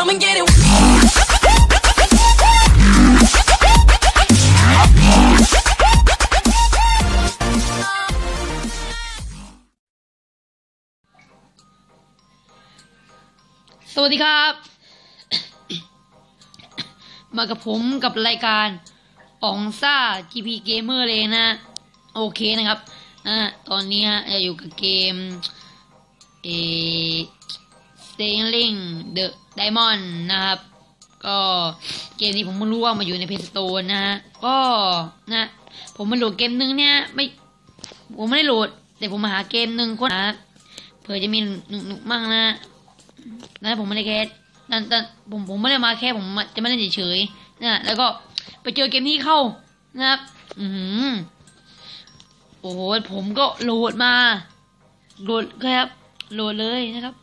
come and get it. สวัสดีครับ มากับผมกับรายการอองซ่า GP Gamer เลยนะ โอเคนะครับอ่าตอนนี้ฮะจะอยู่กับเกมเอ Sailing the Diamond นะครับ ก็เกมนี้ผมไม่รู้ว่ามาอยู่ในเพจสโตนนะฮะ ก็นะ ผมมาโหลดเกมนึงเนี่ยไม่ ผมไม่ได้โหลด แต่ผมมาหาเกมหนึ่งค้นหาเผื่อจะมีหนุกๆมั่งนะนะผมไม่ได้แค่นั่นแต่ผมผมไม่ได้มาแค่ผมจะไม่เล่นเฉยๆนะแล้วก็ไปเจอเกมนี้เข้านะครับ อือโอ้โหผมก็โหลดมาโหลดครับโหลดเลยนะครับ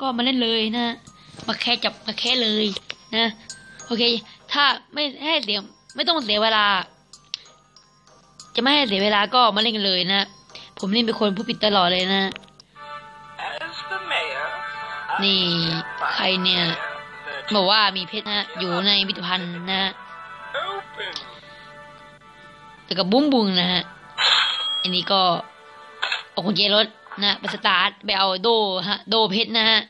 ก็มาเล่นเลยนะ มาแค่จับมาแค่เลยนะ โอเค ถ้าไม่ให้เสียไม่ต้องเสียเวลา จะไม่ให้เสียเวลาก็มาเล่นกันเลยนะ ผมเล่นเป็นคนผู้ผิดตลอดเลยนะ As the mayor, นี่ใครเนี่ยบอกว่ามีเพชรนะอยู่ในพิพิธภัณฑ์นะฮะ open. แต่กับบุ้งบุงนะฮะ อันนี้ก็เอากุญแจรถ นะไปสตาร์ทไปเอาโดฮะ โดเพชรนะฮะ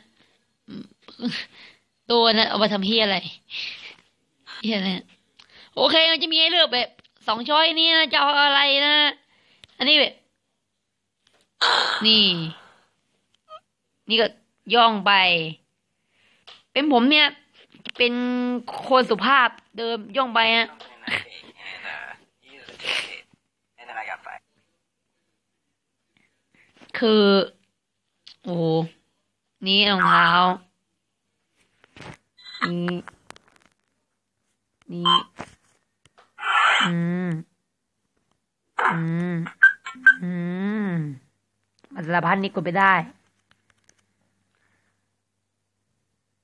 โดนะเอาไปทำเฮียอะไรเฮียอะไรโอเคมันจะมีให้เลือกแบบสองช้อยนี้นะจะเอาอะไรนะ อันนี้แบบนี่ นี่ก็ย่องไป เป็นผมเนี่ย เป็นคนสุภาพเดิมย่องไปฮะ คือ โอ้นี่รองเท้านี่นี่อืมอืมอืมมาสาพัดนี่กดไปได้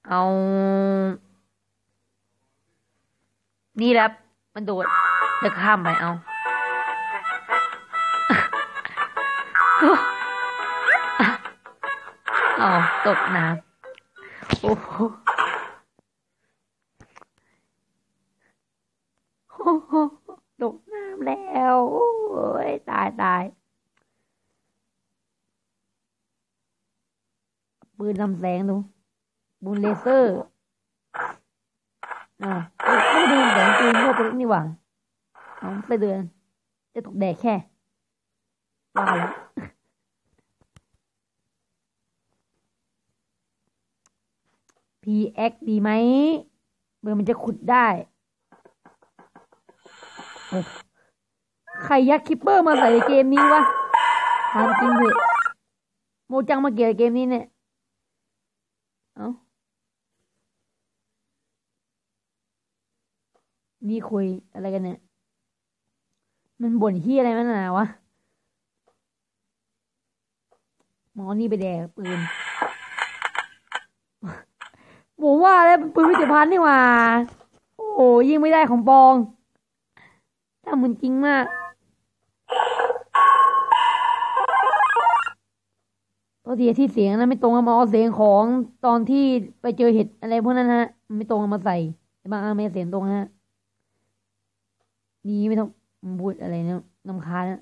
เอา นี่แหละครับมันโดดเดินข้ามไปเอา อ๋อตกน้ำโอ้โหโอ้โหตกน้ำแล้วโอ้ยตายตายปืนลำแสงดูบุนเลเซอร์ อ่าไม่ได้ยินเสียงปืนพวกนี้นี่หว่าเอาไปเดือน จะตกแดกแค่ว่าแล้ว PX ดีไหมเบอร์มันจะขุดได้ ใครยัดคิปเปอร์มาใส่เกมนี้วะถามจริงเถอะโมจังมาเกี่ยวกับเกมนี้เนี่ย เอ้า นี่คุยอะไรกันเนี่ย มันบ่นที่อะไรมันหนาวะ หมอนี่ไปแดกปืน ผมว่าแล้วปืนวิจิพันธ์นี่หว่า โอ้ยิงไม่ได้ของปองถ้ามันจริงมาก ตัวทียที่เสียงนั้นไม่ตรงกับมาเอาเสียงของตอนที่ไปเจอเห็ดอะไรพวกนั้นฮะ ไม่ตรงเอามาใส่แต่บางอันไม่เสียงตรงฮะนี่ไม่ต้องพูดอะไรนะนำค้านะ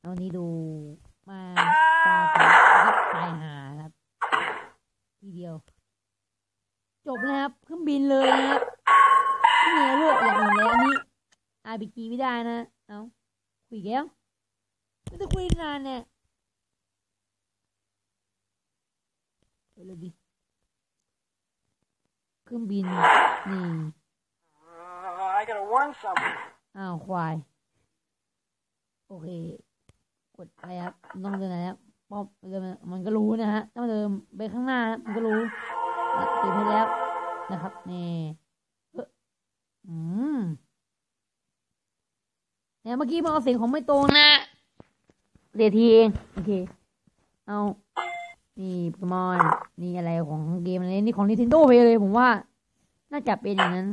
เอานี้ดูมาตา ตายหาครับ ทีเดียว จบแล้วครับเครื่องบินเลยนะครับไม่มีเลือกอย่างอื่นแล้อันนี้ RPG ไม่ได้นะ เอาคุยอีกแล้วไม่ต้องคุยนานเนี่ยเดี๋ยวเลยดิเครื่องบินนี่ I gotta warn someone. อ้าวควาย โอเค กดไรครับต้องเดินไหนครับ ป๊อบเดินมันก็รู้นะฮะถ้ามันเดินไปข้างหน้ามันก็รู้อะติดไปแล้วนะครับนี่เอ้ออืมเนี่ยเมื่อกี้มันเอาเสียงของไม่ตรงนะเสียทีเองโอเค เอานี่โปเกมอนนี่อะไรของเกมอะไรนี่ของ Nintendo ไปเลยผมว่า น่าจะเป็นอย่างนั้น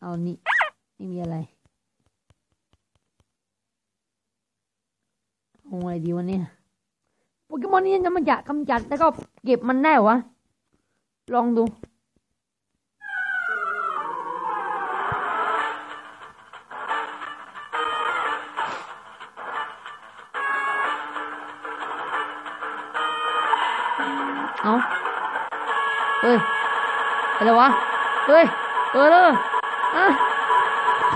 เอานี่ไม่มีอะไร เอาอะไรดีวะเนี่ยโปเกมอนนี้จะมันจะกำจัดแล้วก็เก็บมันได้วะ ลองดูเอาเฮ้ยอะไรวะ เฮ้ย เออเลยอะ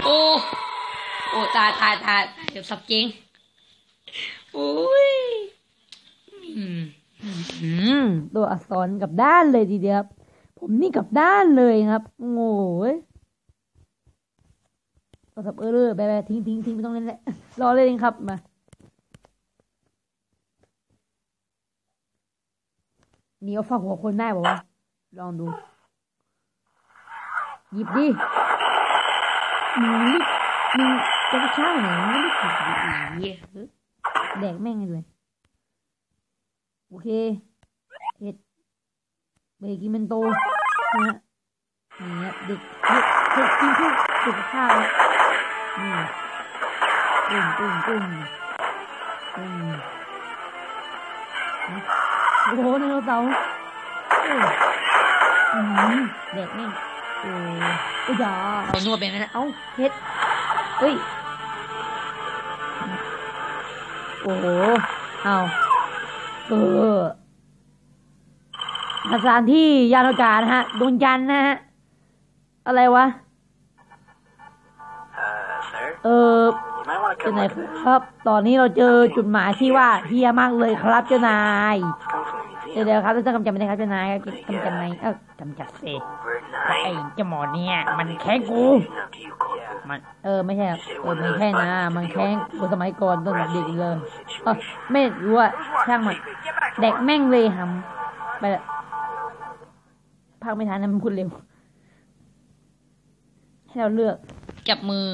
โอ้ โอ้ ตายตายตายเดี๋ยวสับเจง อ้ยอืมอืมตัวอักษรกับด้านเลยทีเดียวครับ ผมนี่กับด้านเลยครับโง่เว้ยตัวสับเออเลยไปไปทิ้งทิ้งทิ้งไม่ต้องเล่นแหละรอเล่นเองครับมานี่เอาฝักหัวคนได้บอกว่าลองดู หยิบดิมึงรีบมึงจะไปช่าไหนมึงรีบหยิบดิอีเหี้ยเฮ้ย แดกแม่งเลยโอเคเห็ดเบรกินเป็นโตนะฮะนี่ฮะเด็กเด็กเด็กกินข้าวเด็กข้าวนี่ปุ้มปุ้มปุ้มปุ้มโอ้โหไดโนเสาร์เอ้ยอืมเด็กแม่งโอ้ยอย่าเรานวดเป็นไหมนะเอ้าเฮ็ดเฮ้ย โอ้โหเอาเออสถานที่ยานอากาศนะฮะดวงจันทร์นะฮะ อะไรวะ Uh, sir, เออ you might want to เจ้า come นาย with me. ครับ ตอนนี้เราเจอจุดหมายที่ว่าเฮียมากเลยครับเจ้านาย Come from the เดี๋ยว museum. เดี๋ยวครับเราจะกำจัดไม่ได้ครับเจ้านายครับกำจัดไหมเออกำจัดเศษ Over ไอ้ nine. เจ้าหมอเนี่ย มันแค้นกู Now, do you call it? มันเออไม่ใช่ครับเออไม่ใช่นะมันแค้นกูสมัยก่อนตอนเด็กๆเลยเออไม่รู้อะช่างมันเด็กแม่งเลยหำไปละพักไม่ทันนะมันพูดเร็วให้เราเลือกจับมือ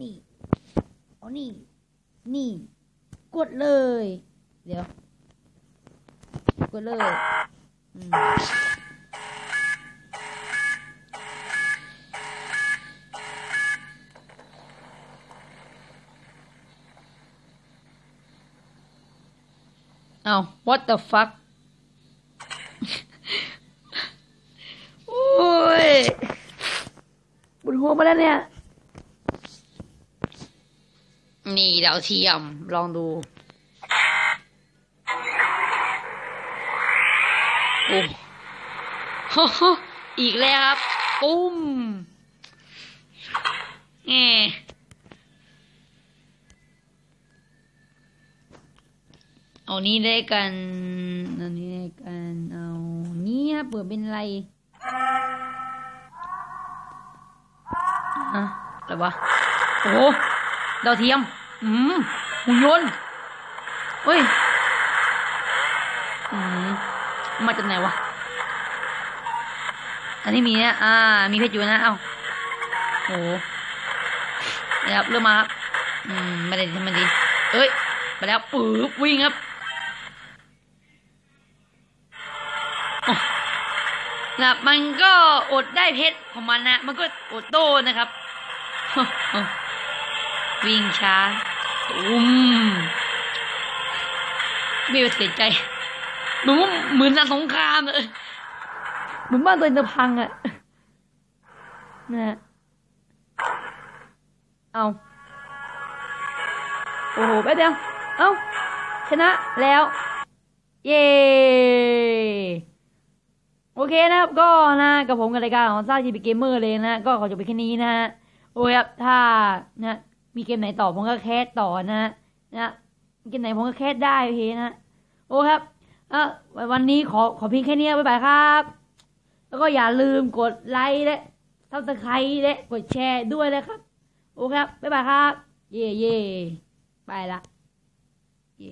นี่เอานี่ นี่ กดเลย เดี๋ยว กดเลย อืม เอา what the fuck โอ้ยบุญหัวมาแล้วเนี่ย นี่ดาวเทียม ลองดู โอ้โหอีกแล้วครับ ปุ้มแง เอานี้ได้กันเอานี้ได้กันเอานี่ยเปิดเป็นไรอะอะไรวะโอ้ดาวเทียม อืมหุ่นยนต์เฮ้ยอืมมาจากไหนวะอันนี้มีเนี่ยอ่า มีเพชรอยู่นะ เอ้าโอ้โหเนี่ยครับเริ่มมาครับ อืม ไม่ได้ทำมันดี เอ้ย ไปแล้วปื๊บวิ่งครับ นะมันก็อดได้เพชรของมันนะมันก็อดโตนะครับ วิ่งช้าตุ้มไม่เสียใจเหมือนว่าเหมือนสงครามเลยเหมือนบ้านตัวเองจะพังอะนะฮะเอาโอ้โหแป๊บเดียว เอ้าชนะแล้ว เย้ โอเคนะครับก็นะกับผมกับรายการของซ่าจีบีเกมเมอร์เลยนะก็ขอจบไปแค่นี้นะฮะโอ้ยครับถ้านะมีเกมไหนต่อผมก็แคสต่อนะนะเกมไหนผมก็แคสได้โอเคนะโอ้ครับเออวันนี้ขอขอพิงแค่นี้บ๊ายบายครับ แล้วก็อย่าลืมกดไลค์และทับสไครต์และกดแชร์ด้วยนะครับ โอเคครับบ๊ายบายครับ เย่เย่ไปละเย่